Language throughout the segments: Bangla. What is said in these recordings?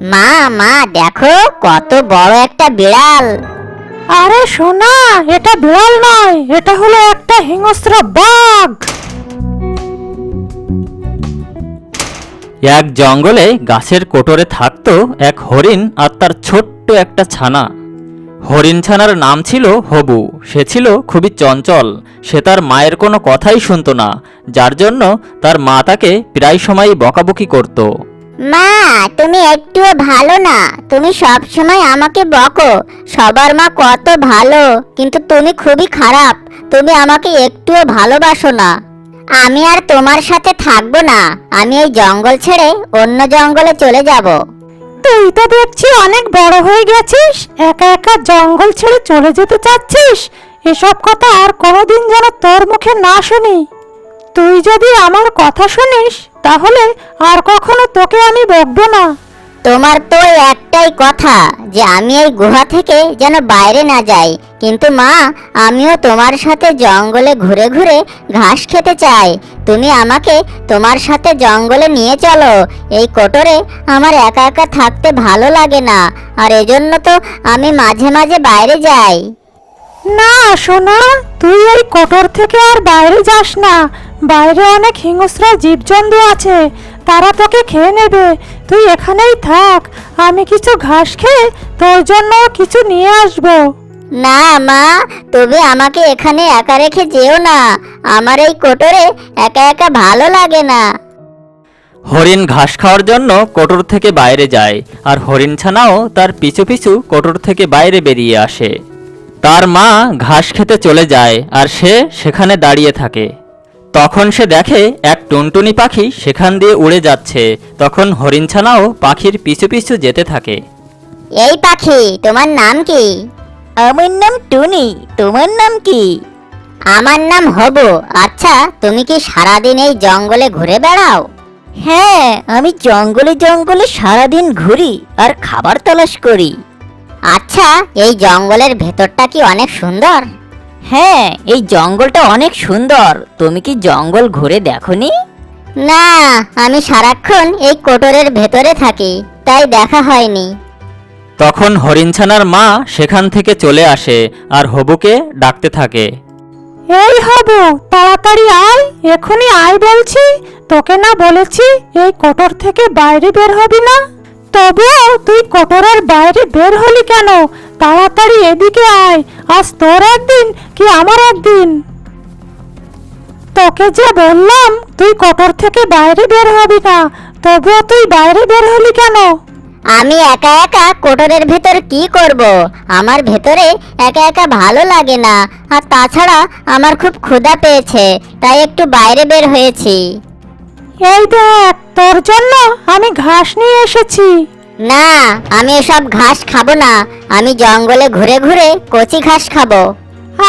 মা মা দেখো কত বড় একটা বিড়াল। আরে সোনা এটা বিড়াল নয় এটা হলো একটা হিংস্র বাঘ। এক জঙ্গলে গাছের কোটরে থাকতো এক হরিণ আর তার ছোট্ট একটা ছানা। হরিণ ছানার নাম ছিল হবু। সে ছিল খুবই চঞ্চল। সে তার মায়ের কোনো কথাই শুনতো না যার জন্য তার মা তাকে প্রায় সময়ই বকাবকি করত। মা, তুমি একটুও ভালো না। তুমি সব সময় আমাকে বকো। সবার মা কত ভালো, কিন্তু তুমি খুবই খারাপ। তুমি আমাকে একটুও ভালোবাসো না। আমি আর তোমার সাথে থাকব না। আমি এই জঙ্গল ছেড়ে অন্য জঙ্গলে চলে যাব। তুই তো দেখছি অনেক বড় হয়ে গেছিস। একা একা জঙ্গল ছেড়ে চলে যেতে চাচ্ছিস? এসব কথা আর কোনোদিন যেন তোর মুখে না শুনি। তুই যদি আমার কথা শুনিস তাহলে আর কখনো তোকে আমি বকবো না। তোমার তো একটাই কথা যে আমি এই গুহা থেকে যেন বাইরে না যাই। কিন্তু মা আমিও তোমার সাথে জঙ্গলে ঘুরে ঘুরে ঘাস খেতে চাই। তুমি আমাকে তোমার সাথে জঙ্গলে নিয়ে চলো। এই কোটরে আমার একা একা থাকতে ভালো লাগে না। আর এজন্য তো আমি মাঝে মাঝে বাইরে যাই। না সোনা তুই এই কোটর থেকে আর বাইরে যাস না। বাইরে অনেক হিংস্র জীবজন্তু আছে। তারা তোকে খেয়ে নেবে। তুই এখানেই থাক। আমি কিছু ঘাস খেয়ে তোর জন্য কিছু নিয়ে আসব। না মা তবে আমাকে এখানে একা রেখে যেও না। আমার এই কোটরে একা একা ভালো লাগে না। হরিণ ঘাস খাওয়ার জন্য কোটর থেকে বাইরে যায় আর হরিণ ছানাও তার পিছু পিছু কোটর থেকে বাইরে বেরিয়ে আসে। তার মা ঘাস খেতে চলে যায় আর সে সেখানে দাঁড়িয়ে থাকে। তখন সে দেখে এক টুনটুনি পাখি সেখান দিয়ে উড়ে যাচ্ছে। তখন হরিণ ছানাও পাখির পিছু পিছু যেতে থাকে। এই পাখি তোমার নাম কি? আমার নাম টুনি তোমার নাম কি? আমার নাম হবু। আচ্ছা তুমি কি সারাদিন এই জঙ্গলে ঘুরে বেড়াও? হ্যাঁ আমি জঙ্গলে জঙ্গলে সারাদিন ঘুরি আর খাবার তলাশ করি। আচ্ছা এই জঙ্গলের ভেতরটা কি অনেক সুন্দর? হ্যাঁ এই জঙ্গলটা অনেক সুন্দর। তুমি কি জঙ্গল ঘুরে দেখনি? না আমি সারাক্ষণ এই কোটরের ভেতরে থাকি তাই দেখা হয়নি। তখন হরিণ ছানার মা সেখান থেকে চলে আসে আর হবুকে ডাকতে থাকে। এই হবু তাড়াতাড়ি আয় এখনই আয় বলছি তোকে না বলেছি এই কোটর থেকে বাইরে বের হবি না? তবুও তুই কোটরের বাইরে বের হলি কেন? তাড়াতাড়ি এদিকে আয়। আজ তোর একদিন কি আমার একদিন? তোকে যে বললাম তুই কোটর থেকে বাইরে বের হবি না। তবুও তুই বাইরে বের হলি কেন? আমি একা একা কোটরের ভেতর কি করব? আমার ভেতরে একা একা ভালো লাগে না। আর তাছাড়া আমার খুব ক্ষুধা পেয়েছে তাই একটু বাইরে বের হয়েছি। এই দেখ তোর জন্য আমি ঘাস নিয়ে এসেছি। না, আমি এসব ঘাস খাব না। আমি জঙ্গলে ঘুরে ঘুরে কচি ঘাস খাব।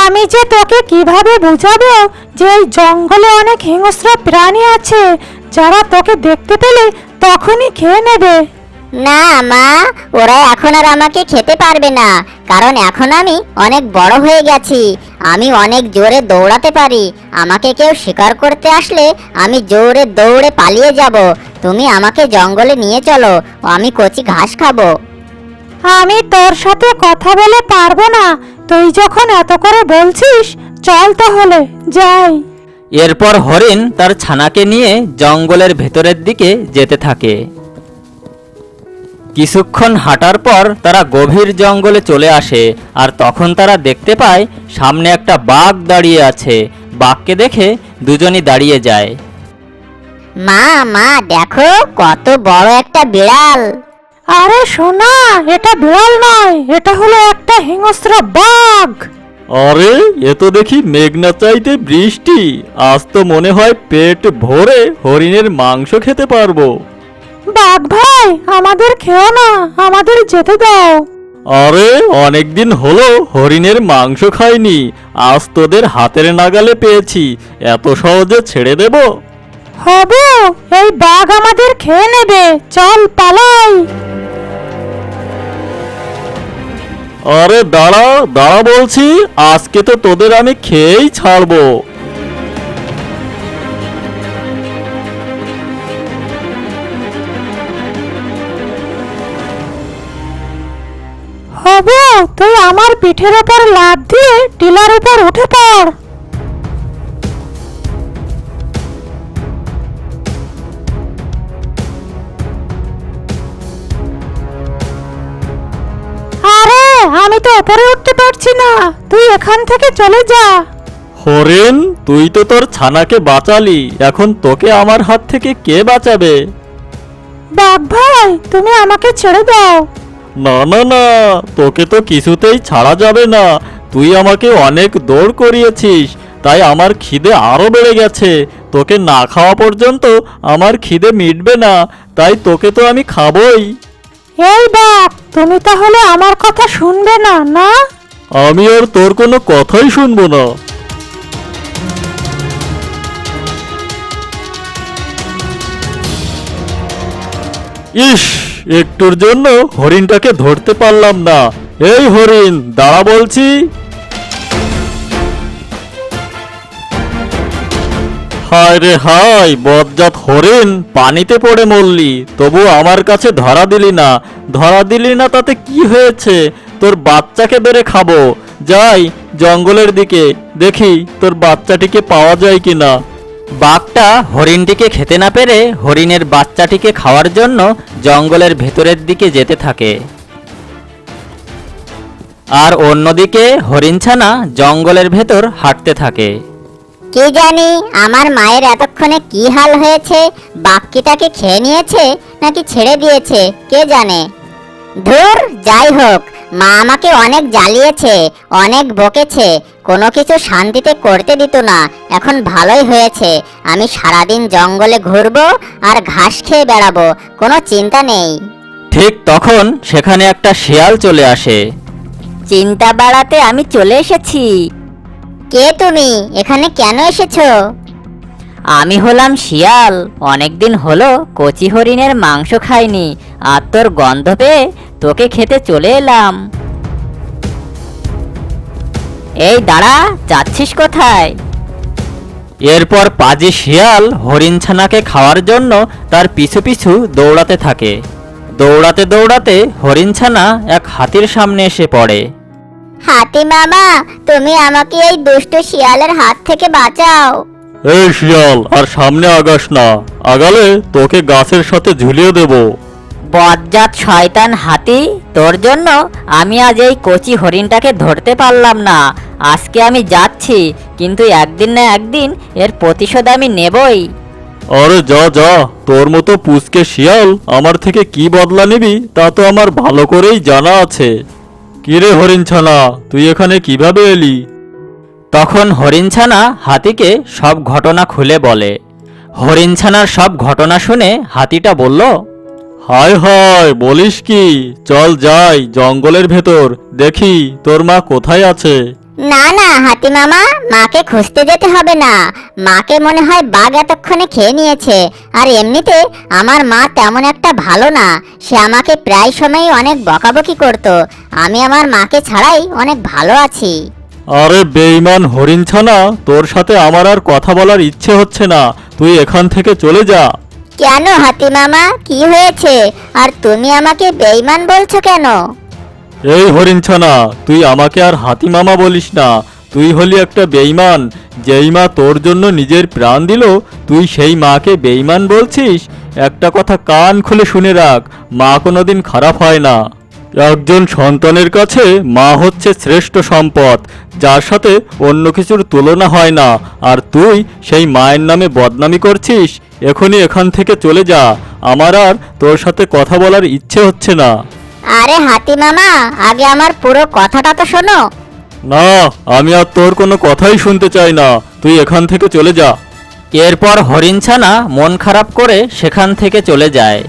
আমি যে তোকে কীভাবে বুঝাবো যে এই জঙ্গলে অনেক হিংস্র প্রাণী আছে, যারা তোকে দেখতে পেলে তখনই খেয়ে নেবে। না মা ওরা এখন আর আমাকে খেতে পারবে না কারণ এখন আমি অনেক বড় হয়ে গেছি আমি অনেক জোরে দৌড়াতে পারি আমাকে কেউ শিকার করতে আসলে আমি জোরে দৌড়ে পালিয়ে যাব তুমি আমাকে জঙ্গলে নিয়ে চলো আমি কচি ঘাস খাব। আমি তোর সাথে কথা বলে পারব না তুই যখন এত করে বলছিস চল তাহলে যাই। এরপর হরিণ তার ছানাকে নিয়ে জঙ্গলের ভেতরের দিকে যেতে থাকে। কিছুক্ষণ হাঁটার পর তারা গভীর জঙ্গলে চলে আসে আর তখন তারা দেখতে পায় সামনে একটা বাঘ দাঁড়িয়ে আছে। বাঘকে দেখে দুজনই দাঁড়িয়ে যায়। মা মা দেখো কত বড় একটা বিড়াল। আরে সোনা এটা বিড়াল নয় এটা হলো একটা হিংস্র বাঘ। আরে এ তো দেখি মেঘনা চাইতে বৃষ্টি। আজ তো মনে হয় পেট ভরে হরিণের মাংস খেতে পারব। বাঘ ভাই আমাদের খেও না আমাদের যেতে দাও। আরে অনেকদিন হলো হরিণের মাংস খাইনি আজ তোদের হাতের নাগালে পেয়েছি এত সহজে ছেড়ে দেব? হবে এই বাঘ আমাদের খেয়ে নেবে চল পালাই। আরে দাঁড়া দাঁড়া বলছি আজকে তো তোদের আমি খেয়েই ছাড়বো। হবু? তুই আমার পিঠের ওপর লাফ দিয়ে টিলার উপর উঠে পড়। আরে আমি তো উপরে উঠতে পারছি না। তুই এখান থেকে চলে যা। হরিণ তুই তো তোর ছানাকে বাঁচালি। এখন তোকে আমার হাত থেকে কে বাঁচাবে? বাঘ ভাই তুমি আমাকে ছেড়ে দাও। না না না তোকে তো কিছুতেই ছাড়া যাবে না। তুই আমাকে অনেক দৌড় করিয়েছিস তাই আমার খিদে আরও বেড়ে গেছে। তোকে না খাওয়া পর্যন্ত আমার খিদে মিটবে না তাই তোকে তো আমি খাবই। এই বাঘ তুমি তাহলে আমার কথা শুনবে না না? আমি আর তোর কোনো কথাই শুনব না। ইস! একটুর জন্য হরিণটাকে ধরতে পারলাম না। এই হরিণ, দাঁড়া বলছি। হায় রে হায় বজ্জাত হরিণ, পানিতে পড়ে মরলি। তবু আমার কাছে ধরা দিলি না। ধরা দিলি না তাতে কি হয়েছে? তোর বাচ্চাকে বেড়ে খাব। যাই, জঙ্গলের দিকে। দেখি তোর বাচ্চাটিকে পাওয়া যায় কিনা। বাঘটা হরিণটিকে খেতে না পেরে হরিণের বাচ্চাটিকে খাওয়ার জন্য জঙ্গলের ভেতরের দিকে যেতে থাকে। আর অন্যদিকে হরিণছানা জঙ্গলের ভেতর হাঁটতে থাকে। কে জানি আমার মায়ের এতক্ষণে কি হাল হয়েছে? বাপ কি খেয়ে নিয়েছে নাকি ছেড়ে দিয়েছে? কে জানে? ধুর যাই হোক মা আমাকে অনেক জ্বালিয়েছে অনেক বকেছে কোনো কিছু শান্তিতে করতে দিত না এখন ভালোই হয়েছে আমি সারাদিন জঙ্গলে ঘুরবো আর ঘাস খেয়ে বেড়াবো কোনো চিন্তা নেই। ঠিক তখন সেখানে একটা শিয়াল চলে আসে। চিন্তা বাড়াতে আমি চলে এসেছি। কে তুমি? এখানে কেন এসেছ? আমি হলাম শিয়াল অনেকদিন হলো কচি হরিণের মাংস খাইনি আর তোর গন্ধ পেয়ে তোকে খেতে চলে এলাম। এই দাঁড়া যাচ্ছিস কোথায়? এরপর পাজি শিয়াল হরিণছানাকে খাওয়ার জন্য তার পিছু পিছু দৌড়াতে থাকে। দৌড়াতে দৌড়াতে হরিণছানা এক হাতির সামনে এসে পড়ে। হাতি মামা তুমি আমাকে এই দুষ্ট শিয়ালের হাত থেকে বাঁচাও। এই শিয়াল আর সামনে আগাস না। আগালে তোকে গাছের সাথে ঝুলিয়ে দেব। বজ্জাত শয়তান হাতি তোর জন্য আমি আজ এই কচি হরিণটাকে ধরতে পারলাম না। আজকে আমি যাচ্ছি কিন্তু একদিন না একদিন এর প্রতিশোধ আমি নেবই। আরে যা যা তোর মতো পুচকে শিয়াল আমার থেকে কি বদলা নিবি তা তো আমার ভালো করেই জানা আছে। কিরে হরিণছানা তুই এখানে কীভাবে এলি? তখন হরিণছানা হাতিকে সব ঘটনা খুলে বলে। হরিণছানার সব ঘটনা শুনে হাতিটা বলল হায় হায় বলিস কি? চল যাই জঙ্গলের ভেতর দেখি তোর মা কোথায় আছে। না না হাতি মামা মাকে খুঁজতে যেতে হবে না। মাকে মনে হয় বাঘ এতক্ষণে খেয়ে নিয়েছে। আর এমনিতে আমার মা তেমন একটা ভালো না। সে আমাকে প্রায় সময়ই অনেক বকাবকি করত। আমি আমার মাকে ছাড়াই অনেক ভালো আছি। আরে বেইমান হরিণছানা তোর সাথে আমার আর কথা বলার ইচ্ছে হচ্ছে না। তুই এখান থেকে চলে যা। কেন হাতি মামা? কি হয়েছে? আর তুমি আমাকে বেইমান বলছো কেন? এই হরিণছানা, তুই আমাকে আর হাতি মামা বলিস না। তুই হলি একটা বেইমান যেই মা তোর জন্য নিজের প্রাণ দিল, তুই সেই মাকে বেঈমান বলছিস? একটা কথা কান খুলে শুনে রাখ, মা কোনোদিন খারাপ হয় না। একজন সন্তানের কাছে মা হচ্ছে শ্রেষ্ঠ সম্পদ যার সাথে অন্য কিছুর তুলনা হয় না। আর তুই সেই মায়ের নামে বদনামি করছিস? এখনই এখান থেকে চলে যা। আমার আর তোর সাথে কথা বলার ইচ্ছে হচ্ছে না। আরে হাতি মামা আগে আমার পুরো কথাটা তো শোনো। না আমি আর তোর কোনো কথাই শুনতে চাই না। তুই এখান থেকে চলে যা। এরপর হরিণছানা মন খারাপ করে সেখান থেকে চলে যায়।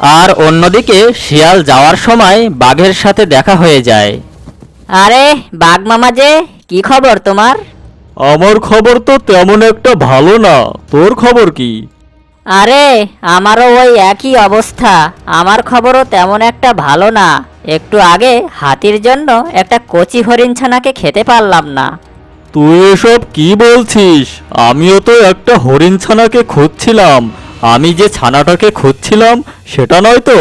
আর অন্যদিকে শিয়াল যাওয়ার সময় বাঘের সাথে দেখা হয়ে যায়। আরে বাঘ মামা যে কি খবর তোমার? আমার খবর তো তেমন একটা ভালো না। তোর খবর কি? আরে আমারও ওই একই অবস্থা। আমার খবরও তেমন একটা ভালো না। একটু আগে হাতির জন্য একটা কচি হরিণ ছানাকে খেতে পারলাম না। তুই এসব কি বলছিস? আমিও তো একটা হরিণ ছানাকে খুঁজছিলাম। আমি যে ছানাটাকে খুঁজছিলাম সেটা নয় তো?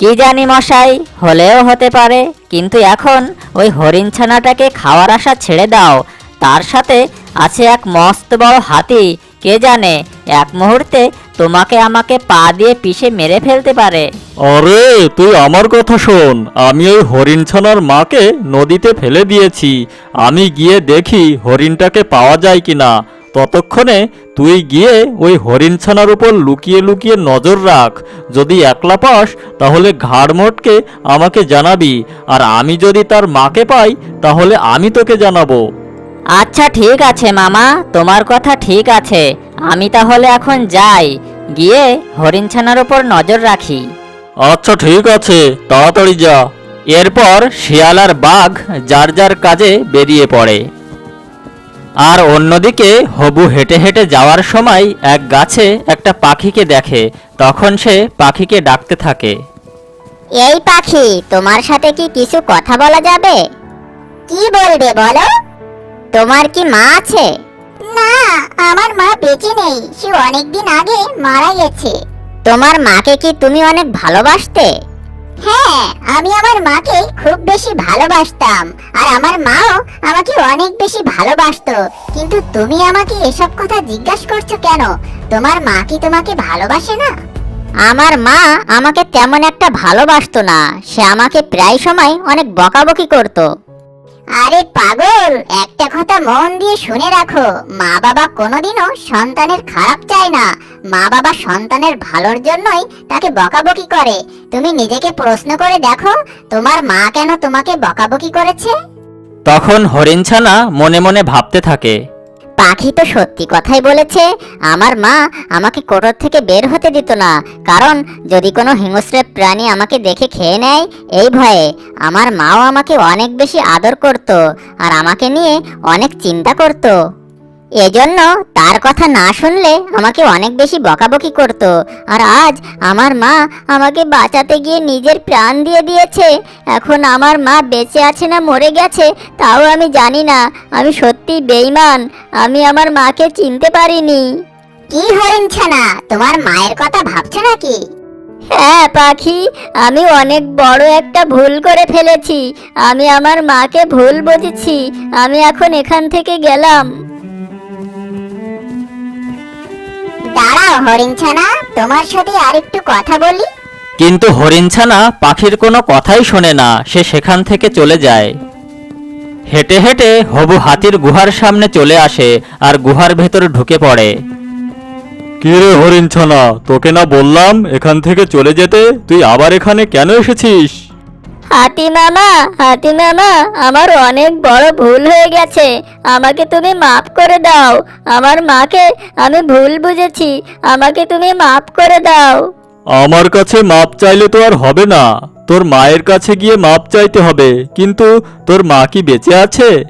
কি জানি মশাই হলেও হতে পারে কিন্তু এখন ওই হরিণ ছানাটাকে খাওয়ার আশা ছেড়ে দাও। তার সাথে আছে এক মস্ত বড় হাতি কে জানে এক মুহূর্তে তোমাকে আমাকে পা দিয়ে পিষে মেরে ফেলতে পারে। আরে তুই আমার কথা শোন। আমি ওই হরিণ ছানার মাকে নদীতে ফেলে দিয়েছি। আমি গিয়ে দেখি হরিণটাকে পাওয়া যায় কিনা। ততক্ষণে তুই গিয়ে ওই হরিণ ছানার উপর লুকিয়ে লুকিয়ে নজর রাখ। যদি একলা পাস তাহলে ঘাড় মোটকে আমাকে জানাবি। আর আমি যদি তার মাকে পাই তাহলে আমি তোকে জানাব। আচ্ছা ঠিক আছে মামা তোমার কথা ঠিক আছে। আমি তাহলে এখন যাই। গিয়ে হরিণ ছানার ওপর নজর রাখি। আচ্ছা ঠিক আছে তাড়াতাড়ি যা। এরপর শিয়াল আর বাঘ যার যার কাজে বেরিয়ে পড়ে। আর অন্যদিকে হবু হেঁটে হেঁটে যাওয়ার সময় এক গাছে একটা পাখিকে দেখে। তখন সে পাখিকে ডাকতে থাকে। এই পাখি তোমার সাথে কি কিছু কথা বলা যাবে? কি বলবে বলো? তোমার কি মা আছে? না আমার মা বেঁচে নেই। সে অনেকদিন আগে মারা গেছে। তোমার মাকে কি তুমি অনেক ভালোবাসতে? হ্যাঁ আমি আমার মাকে খুব বেশি ভালোবাসতাম। আর আমার মাও আমাকে অনেক বেশি ভালোবাসতো। কিন্তু তুমি আমাকে এসব কথা জিজ্ঞাসা করছ কেন? তোমার মা কি তোমাকে ভালোবাসে না? আমার মা আমাকে তেমন একটা ভালোবাসতো না। সে আমাকে প্রায় সময় অনেক বকাবকি করত। আরে পাগল, একটা কথা মন দিয়ে শুনে রাখো। মা বাবা কোনোদিনও সন্তানের খারাপ চায় না। মা বাবা সন্তানের ভালোর জন্যই তাকে বকাবকি করে। তুমি নিজেকে প্রশ্ন করে দেখো, তোমার মা কেন তোমাকে বকাবকি করেছে? তখন হরিণছানা মনে মনে ভাবতে থাকে। পাখি তো সত্যি কথাই বলেছে, আমার মা আমাকে কোটর থেকে বের হতে দিত না, কারণ যদি কোনো হিংস্র প্রাণী আমাকে দেখে খেয়ে নেয়, এই ভয়ে আমার মাও আমাকে অনেক বেশি আদর করত আর আমাকে নিয়ে অনেক চিন্তা করত। এজন্য তার কথা না শুনলে আমাকে অনেক বেশি বকাবকি করত। আর আজ আমার মা আমাকে বাঁচাতে গিয়ে নিজের প্রাণ দিয়ে দিয়েছে। এখন আমার মা বেঁচে আছে না মরে গেছে তাও আমি জানি না। আমি সত্যি বেইমান আমি আমার মাকে চিনতে পারিনি। কি হরিণ ছানা তোমার মায়ের কথা ভাবছ নাকি? হ্যাঁ পাখি আমি অনেক বড় একটা ভুল করে ফেলেছি। আমি আমার মাকে ভুল বুঝেছি। আমি এখন এখান থেকে গেলাম। দাঁড়াও হরিণ ছানা তোমার সাথে আরেকটু কথা বলি। কিন্তু হরিণছানা পাখির কোনো কথাই শোনে না সে সেখান থেকে চলে যায়। হেঁটে হেঁটে হবু হাতির গুহার সামনে চলে আসে আর গুহার ভেতরে ঢুকে পড়ে। কিরে হরিণছানা তোকে না বললাম এখান থেকে চলে যেতে? তুই আবার এখানে কেন এসেছিস? হাতি মামা হাতি মামা, আমার অনেক বড় ভুল হয়ে গেছে। আমাকে তুমি মাফ করে দাও। আমার মাকে আমি ভুল বুঝেছি। আমাকে তুমি মাফ করে দাও। আমার কাছে মাপ চাইলে তো আর হবে না। তোর মায়ের কাছে গিয়ে মাপ চাইতে হবে। কিন্তু তোর মা কি বেঁচে আছে?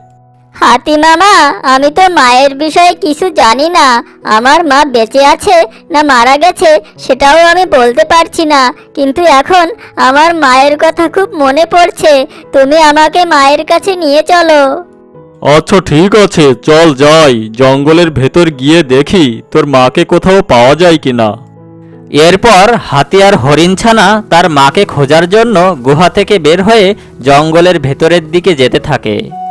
হাতি মামা, আমি তো মায়ের বিষয়ে কিছু জানি না। আমার মা বেঁচে আছে না মারা গেছে, সেটাও আমি বলতে পারছি না। কিন্তু এখন আমার মায়ের কথা খুব মনে পড়ছে। তুমি আমাকে মায়ের কাছে নিয়ে চলো। আচ্ছা ঠিক আছে। চল যাই। জঙ্গলের ভেতর গিয়ে দেখি তোর মাকে কোথাও পাওয়া যায় কিনা। এরপর হাতি আর হরিণছানা তার মাকে খোঁজার জন্য গুহা থেকে বের হয়ে জঙ্গলের ভেতরের দিকে যেতে থাকে।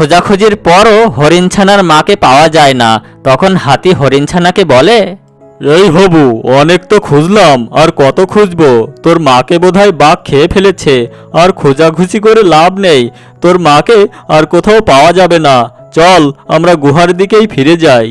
খোঁজাখুঁজির পরও হরিণছানার মাকে পাওয়া যায় না। তখন হাতি হরিণছানাকে বলে এই হবু অনেক তো খুঁজলাম আর কত খুঁজবো? তোর মাকে বোধহয় বাঘ খেয়ে ফেলেছে আর খোঁজাখুঁজি করে লাভ নেই। তোর মাকে আর কোথাও পাওয়া যাবে না। চল আমরা গুহার দিকেই ফিরে যাই।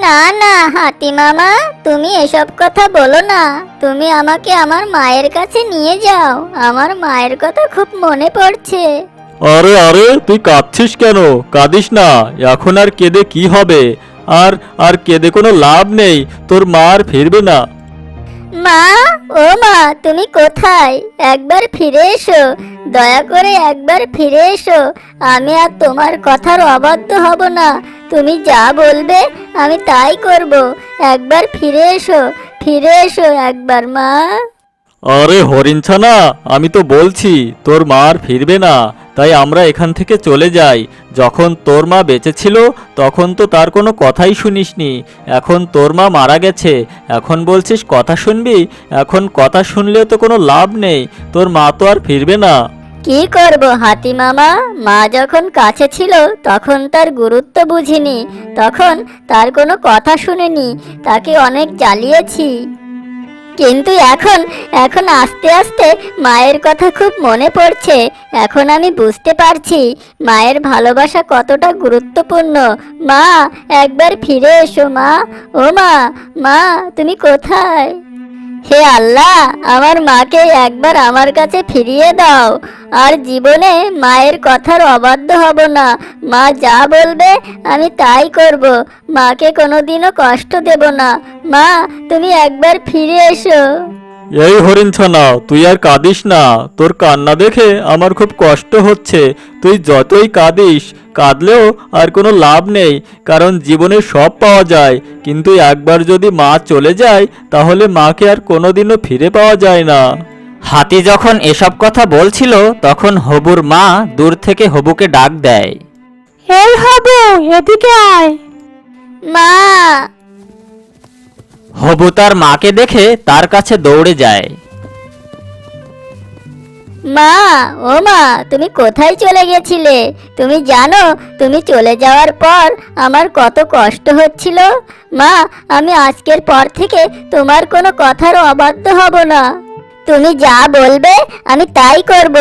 না না হাতি মামা তুমি এসব কথা বলো না। তুমি আমাকে আমার মায়ের কাছে নিয়ে যাও। আমার মায়ের কথা খুব মনে পড়ছে। আরে আরে, তুই কাঁদছিস কেন? কাঁদিস না। এখন আর কেঁদে কি হবে? আর আর কেঁদে কোনো লাভ নেই। তোর মা আর ফিরবে না। মা, ও মা, তুমি কোথায়? একবার ফিরে এসো। দয়া করে একবার ফিরে এসো। আমি আর তোমার কথার অবাধ্য হব না। তুমি যা বলবে, আমি তাই করব। একবার ফিরে এসো ফিরে এসো একবার, মা। আরে হরিণ ছানা আমি তো বলছি, তোর মা আর ফিরবে না, তাই আমরা এখান থেকে চলে যাই। যখন তোর মা বেঁচে ছিল, তখন তো তার কোনো কথাই শুনিসনি। এখন তোর মা মারা গেছে, এখন বলছিস কথা শুনবি? এখন কথা শুনলেও তো কোনো লাভ নেই, তোর মা তো আর ফিরবে না। কি করব হাতি মামা? মা যখন কাছে ছিল, তখন তার গুরুত্ব বুঝিনি, তখন তার কোনো কথা শুনিনি, তাকে অনেক জ্বালিয়েছি। কিন্তু এখন এখন আস্তে আস্তে মায়ের কথা খুব মনে পড়ছে। এখন আমি বুঝতে পারছি মায়ের ভালোবাসা কতটা গুরুত্বপূর্ণ। মা, একবার ফিরে এসো মা। ও মা মা, তুমি কোথায়? হে আল্লাহ, আমার মাকে একবার আমার কাছে ফিরিয়ে দাও। আর জীবনে মায়ের কথার অবাধ্য হব না। মা যা বলবে, আমি তাই করব। মাকে কোনোদিনও কষ্ট দেব না। মা, তুমি একবার ফিরে এসো। এই হরিণ ছানা তুই আর কাঁদিস না। তোর কান্না দেখে আমার খুব কষ্ট হচ্ছে। তুই যতই কাঁদিস কাঁদলেও আর কোনো লাভ নেই কারণ জীবনে সব পাওয়া যায়। কিন্তু একবার যদি মা চলে যায় তাহলে মাকে আর কোনোদিনও ফিরে পাওয়া যায় না। হাতি যখন এসব কথা বলছিল তখন হবুর মা দূর থেকে হবুকে ডাক দেয়। এই হাবু এদিকে আয়। মা হবু তার মাকে দেখে তার কাছে দৌড়ে যায়। মা, ও মা, তুমি কোথায় চলে গেছিলে? তুমি জানো, তুমি চলে যাওয়ার পর আমার কত কষ্ট হচ্ছিল। মা, আমি আজকের পর থেকে তোমার কোনো কথার অবাধ্য হব না। তুমি যা বলবে আমি তাই করব।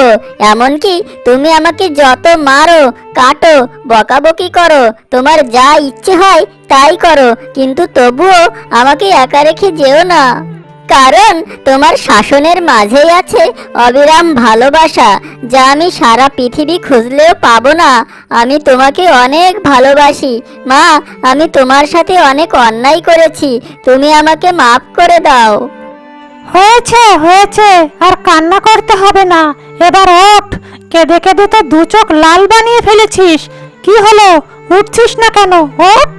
এমনকি তুমি আমাকে যত মারো, কাটো, বকাবকি করো, তোমার যা ইচ্ছে হয় তাই করো, কিন্তু তবুও আমাকে একা রেখে যেও না। কারণ তোমার শাসনের মাঝেই আছে অবিরাম ভালোবাসা, যা আমি সারা পৃথিবী খুঁজলেও পাবো না। আমি তোমাকে অনেক ভালোবাসি। মা, আমি তোমার সাথে অনেক অন্যায় করেছি। তুমি আমাকে মাফ করে দাও। হয়েছে হয়েছে আর কান্না করতে হবে না। এবার ওঠ কেঁদে কেঁদে তো দু চোখ লাল বানিয়ে ফেলেছিস। কি হলো? উঠছিস না কেন? ওঠ।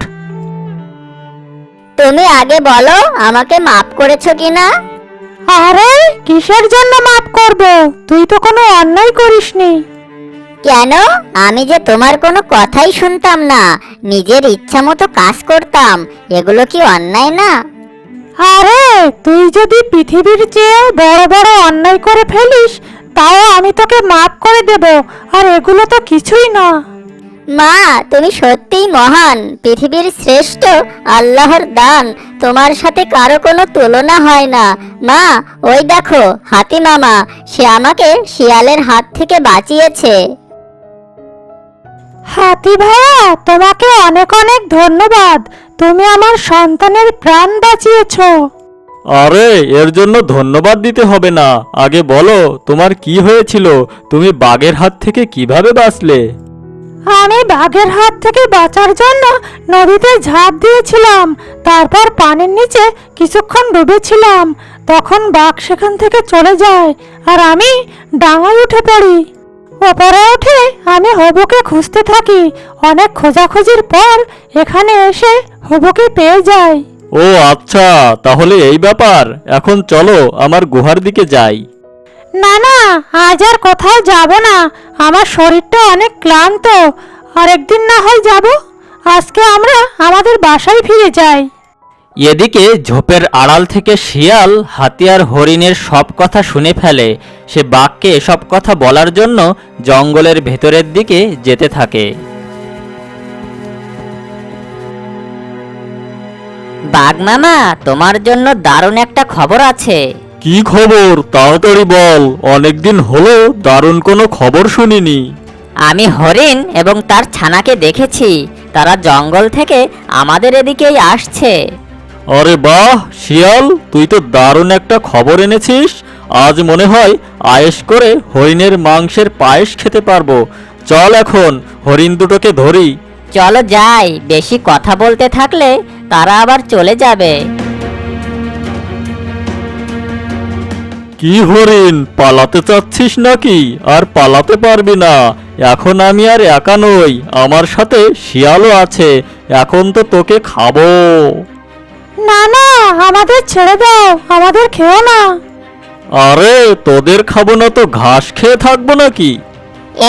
তুমি আগে বলো আমাকে মাফ করেছ কিনা? আরে কিসের জন্য মাফ করব? তুই তো কোনো অন্যায় করিসনি। কেন? আমি যে তোমার কোনো কথাই শুনতাম না। নিজের ইচ্ছা মতো কাজ করতাম। এগুলো কি অন্যায় না? আরে তুই যদি পৃথিবীর চেয়ে বড় বড় অন্যায় করে ফেলিস তাও আমি তোকে মাফ করে দেব আর এগুলো তো কিছুই না। মা তুমি সত্যিই মহান পৃথিবীর শ্রেষ্ঠ আল্লাহর দান তোমার সাথে কারও কোনো তুলনা হয় না। মা ওই দেখো হাতি মামা সে আমাকে শিয়ালের হাত থেকে বাঁচিয়েছে। হাতি ভাইয়া তোমাকে অনেক অনেক ধন্যবাদ। তুমি আমার সন্তানের প্রাণ বাঁচিয়েছ। আরে এর জন্য ধন্যবাদ দিতে হবে না। আগে বলো তোমার কি হয়েছিল? তুমি বাঘের হাত থেকে কীভাবে বাঁচলে? আমি বাঘের হাত থেকে বাঁচার জন্য নদীতে ঝাঁপ দিয়েছিলাম। তারপর পানির নিচে কিছুক্ষণ ডুবেছিলাম। তখন বাঘ সেখান থেকে চলে যায় আর আমি ডাঙায় উঠে পড়ি। ওপরে উঠে আমি হবুকে খুঁজতে থাকি। অনেক খোঁজাখুঁজির পর এখানে এসে হবুকে পেয়ে যাই। ও আচ্ছা তাহলে এই ব্যাপার। এখন চলো আমার গুহার দিকে যাই। না না আজ আর কোথাও যাব না। আমার শরীরটা অনেক ক্লান্ত। আরেকদিন না হয় যাব। আজকে আমরা আমাদের বাসায় ফিরে যাই। এদিকে ঝোপের আড়াল থেকে শিয়াল হাতিয়ার হরিণের সব কথা শুনে ফেলে। সে বাঘকে এসব কথা বলার জন্য জঙ্গলের ভেতরের দিকে যেতে থাকে। বাঘ মামা তোমার জন্য দারুণ একটা খবর আছে। কি খবর? তাড়াতাড়ি বল। অনেকদিন হলো দারুণ কোনো খবর শুনিনি। আমি হরিণ এবং তার ছানাকে দেখেছি। তারা জঙ্গল থেকে আমাদের এদিকেই আসছে। আরে বাহ শিয়াল তুই তো দারুণ একটা খবর এনেছিস। আজ মনে হয় আয়েশ করে হরিণের মাংসের পায়েস খেতে পারব। চল এখন হরিণ দুটোকে ধরি। চলো যাই বেশি কথা বলতে থাকলে তারা আবার চলে যাবে। কি হরিণ পালাতে চাচ্ছিস নাকি? আর পালাতে পারবি না। এখন আমি আর একা নই আমার সাথে শিয়ালও আছে। এখন তো তোকে খাব। না না আমাদের ছেড়ে দাও আমাদের খেও না। আরে তোদের খাব না তো ঘাস খেয়ে থাকব নাকি?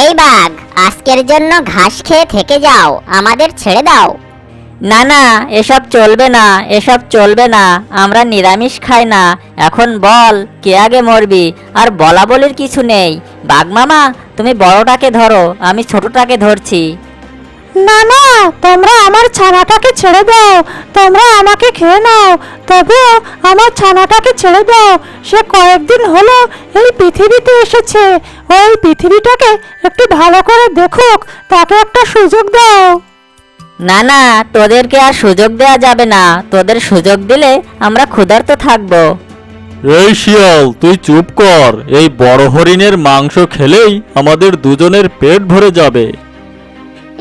এই বাঘ আজকের জন্য ঘাস খেয়ে থেকে যাও আমাদের ছেড়ে দাও। না না এসব চলবে না এসব চলবে না আমরা নিরামিষ খাই না। এখন বল কে আগে মরবি? আর বলা বলির কিছু নেই। বাঘ মামা তুমি বড়টাকে ধরো আমি ছোটটাকে ধরছি। না না তোমরা আমার ছানাটাকে ছেড়ে দাও। তোমরা আমাকে খেয়ে নাও। তবুও আমার ছানাটাকে ছেড়ে দাও। সে কয়েকদিন হলো এই পৃথিবীতে এসেছে। ওই পৃথিবীটাকে একটু ভালো করে দেখুক। তাকে একটা সুযোগ দাও। না না তোদেরকে আর সুযোগ দেওয়া যাবে না। তোদের সুযোগ দিলে আমরা ক্ষুধার্ত থাকব। এই শিয়াল তুই চুপ কর। এই বড় হরিণের মাংস খেলেই আমাদের দুজনের পেট ভরে যাবে।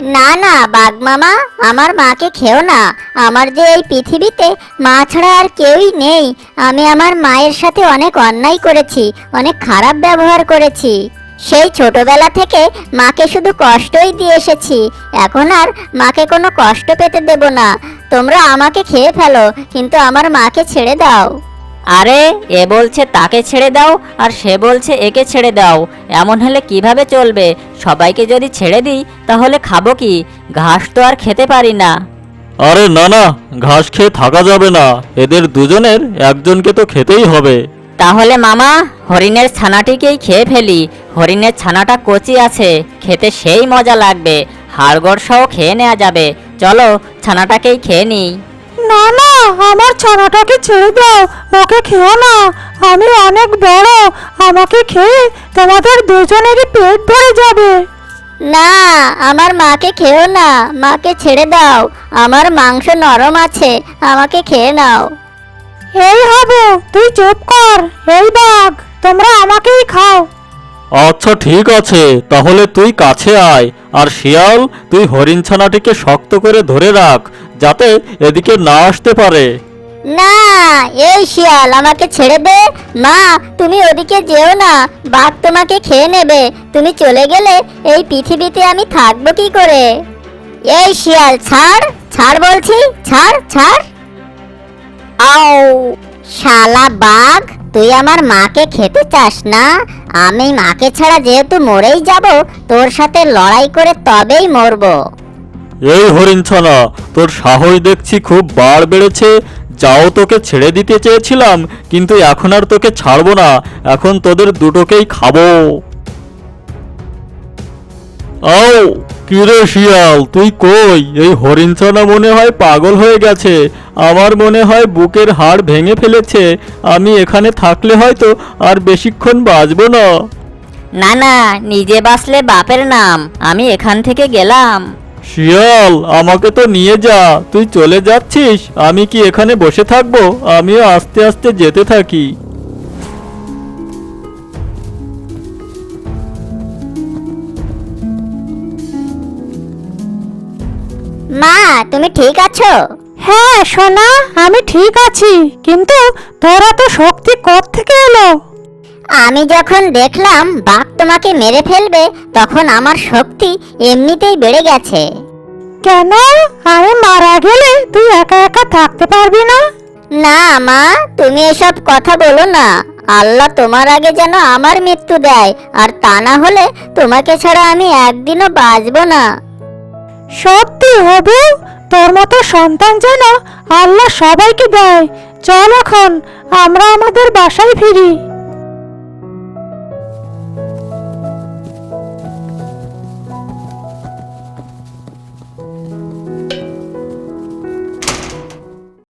না না, বাঘ মামা, আমার মাকে খেও না। আমার যে এই পৃথিবীতে মা ছাড়া আর কেউই নেই। আমি আমার মায়ের সাথে অনেক অন্যায় করেছি, অনেক খারাপ ব্যবহার করেছি। সেই ছোটবেলা থেকে মাকে শুধু কষ্টই দিয়ে এসেছি। এখন আর মাকে কোনো কষ্ট পেতে দেব না। তোমরা আমাকে খেয়ে ফেলো, কিন্তু আমার মাকে ছেড়ে দাও। আরে এ বলছে তাকে ছেড়ে দাও আর সে বলছে একে ছেড়ে দাও। এমন হলে কীভাবে চলবে? সবাইকে যদি ছেড়ে দিই তাহলে খাব কি? ঘাস তো আর খেতে পারি না। আরে না না ঘাস খেয়ে থাকা যাবে না। এদের দুজনের একজনকে তো খেতেই হবে। তাহলে মামা হরিণের ছানাটিকেই খেয়ে ফেলি। হরিণের ছানাটা কচি আছে খেতে সেই মজা লাগবে। হাড়গড় সহ খেয়ে নেওয়া যাবে। চলো ছানাটাকেই খেয়ে নিই। না না আমার ছানাটাকে ছেড়ে দাও ওকে খেও না। আমি অনেক বড় আমাকে খেয়ে তোমাদের দুজনেরই পেট ভরে যাবে। না আমার মাকে খেও না মাকে ছেড়ে দাও আমার মাংস নরম আছে আমাকে খেয়ে নাও। এই হবু তুই চুপ কর এই বাঘ তোমরা আমাকেই খাও। আচ্ছা ঠিক আছে তাহলে তুই কাছে আয় আর শিয়াল তুই হরিণ ছানাটিকে শক্ত করে ধরে রাখ যাতে এদিকে না আসতে পারে। না, এই শিয়াল, আমাকে ছেড়ে দে। মা, তুমি ওদিকে যেও না। বাঘ তোমাকে খেয়ে নেবে। তুমি চলে গেলে এই পৃথিবীতে আমি থাকব কি করে? এই শিয়াল, ছাড় ছাড় বলছি, ছাড় ছাড়। আও, শালা বাঘ, তুই আমার মাকে খেতে চাস না? আমি মাকে ছাড়া যেহেতু মরেই যাব, তোর সাথে লড়াই করে তবেই মরবো। এই হরিণ ছানা তোর সাহস দেখছি খুব বাড় বেড়েছে। যাও তোকে ছেড়ে দিতে চেয়েছিলাম, কিন্তু এখন আর তোকে ছাড়বো না, এখন তোদের দুটোকেই খাব। আও কিরে শিয়াল, তুই কই? এই হরিণ ছানা মনে হয় পাগল হয়ে গেছে, আমার মনে হয় বুকের হাড় ভেঙে ফেলেছে, আমি এখানে থাকলে হয়তো আর বেশিক্ষণ বাঁচবো না। না না, নিজে বাঁচলে বাপের নাম, আমি এখান থেকে গেলাম। শিয়াল আমাকে তো নিয়ে যা। তুই চলে যাচ্ছিস? আমি কি এখানে বসে থাকব? আমিও আস্তে আস্তে যেতে থাকি। মা তুমি ঠিক আছো? হ্যাঁ সোনা আমি ঠিক আছি। কিন্তু তোরা তো শক্তি কোথ থেকে এলো? আমি যখন দেখলাম বাঘ তোমাকে মেরে ফেলবে তখন আমার শক্তি এমনিতেই বেড়ে গেছে। কেন? আমি মারা গেলে তুই একা একা থাকতে পারবি না? না মা তুমি এসব কথা বলো না। আল্লাহ তোমার আগে যেন আমার মৃত্যু দেয় আর তা না হলে তোমাকে ছাড়া আমি একদিনও বাঁচবো না। সত্যি হবে তোর মতো সন্তান যেন আল্লাহ সবাইকে দেয়। চল এখন আমরা আমাদের বাসায় ফিরি।